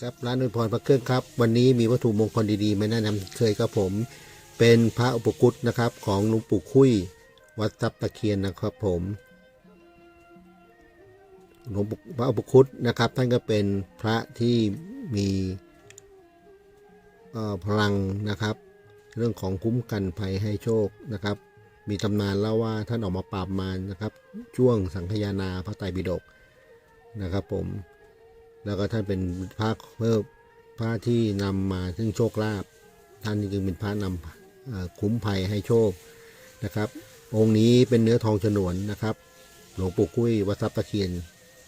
ครับร้านอวยพรพระเครื่องครับ วันนี้มีวัตถุมงคลดีๆมาแนะนำเคยครับผม เป็นพระอุปคุตนะครับ ของหลวงปู่คุยวัดทับตะเคียนนะครับผมหลวงปู่พระอุปคุตนะครับ ท่านก็เป็นพระที่มีพลังนะครับ เรื่องของคุ้มกันภัยให้โชคนะครับ มีตำนานเล่าว่าท่านออกมาปราบมารนะครับ ช่วงสังคยานาพระไตรปิฎกนะครับผม แล้วก็ท่านเป็นพระเพิ่มพระที่นำมาซึ่งโชคลาภท่านจึงเป็นพระนำคุ้มภัยให้โชคนะครับ องค์นี้เป็นเนื้อทองฉนวนนะครับ หลวงปู่กุ้ยวัดทรัพย์ตะเคียน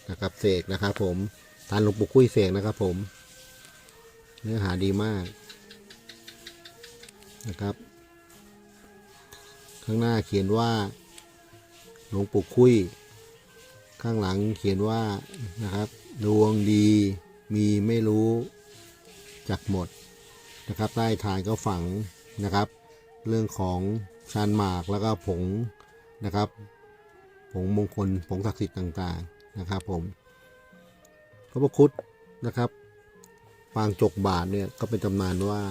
นะครับเสกนะครับ ผมทานหลวงปู่กุ้ยเสกนะครับ ผม เนื้อหาดีมากนะครับ ข้างหน้าเขียนว่าหลวงปู่คุ้ย ข้างหลังเขียนว่านะครับ ดวงดีมีไม่รู้จักหมดนะครับ ใต้ฐานก็ฝังนะครับ เรื่องของชานหมากแล้วก็ผงนะครับ ผงมงคลผงศักดิ์สิทธิ์ต่างๆนะครับ ผมพระพุทธครุดนะครับปางจกบาทเนี่ยก็เป็นตำนานว่า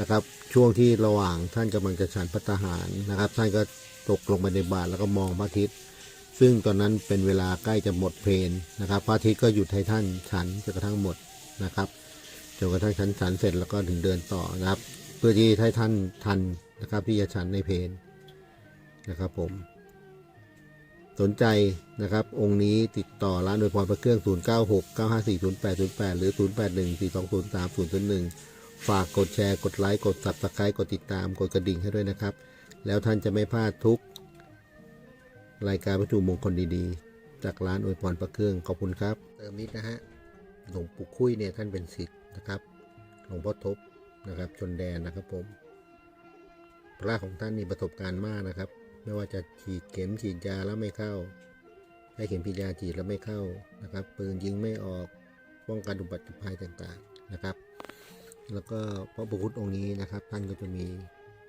นะครับช่วงที่ระหว่างท่านกำลังจะฉันพัตหารนะครับ ท่านก็ตกลงไปในบาทแล้วก็มองพระอาทิตย์ ซึ่งตอนนั้นเป็นเวลาใกล้จะหมดเพลนนะครับพระอาทิตย์ก็หยุดให้ท่านฉันจนกระทั่งหมดนะครับจนกระทั่งฉันฉันเสร็จแล้วก็ถึงเดินต่อนะครับ เพื่อที่ให้ท่านทันนะครับที่จะฉันในเพลนนะครับผม สนใจนะครับ องค์นี้ติดต่อร้านโดยพรพระเครื่อง 0 9 6 9 5 4 0 8 0 8 หรือ 0 8 1 4 2 0 3 0 0 1 ฝากกดแชร์ กดไลค์ กด subscribe กดติดตาม กดกระดิ่งให้ด้วยนะครับ แล้วท่านจะไม่พลาดทุก รายการวัตถุมงคลดีๆ จากร้านอวยพรพระเครื่องขอบคุณครับ เติมนิดนะฮะหลวงปู่คุ้ยเนี่ยท่านเป็นศิษย์นะครับหลวงพ่อทบนะครับ ชนแดนนะครับผม พระของท่านมีประสบการณ์มากนะครับ ไม่ว่าจะฉีดเข็มฉีดยาแล้วไม่เข้าให้เข็มฉีดยาฉีดแล้วไม่เข้านะครับ ปืนยิงไม่ออกป้องกันอุบัติภัยต่างๆนะครับ แล้วก็พระบุคุตองค์นี้นะครับ ท่านก็จะมี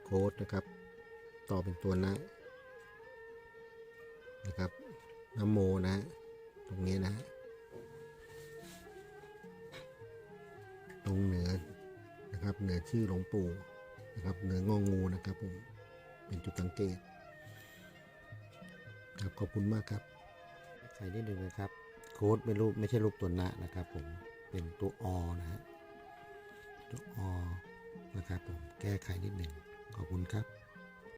โค้ดนะครับ ต่อเป็นตัวนะ นะครับน้ำโมนะตรงนี้นะตรงเหนือนะครับเหนือชื่อหลวงปู่นะครับเหนืององูนะครับผมเป็นจุดสังเกตครับขอบคุณมากครับใส่นิดหนึ่งนะครับ โค้ดไม่รูปไม่ใช่รูปตัวนะนะครับ ผมเป็นตัวอนะฮะตัวอนะครับผมแก้ไขนิดหนึ่งขอบคุณครับ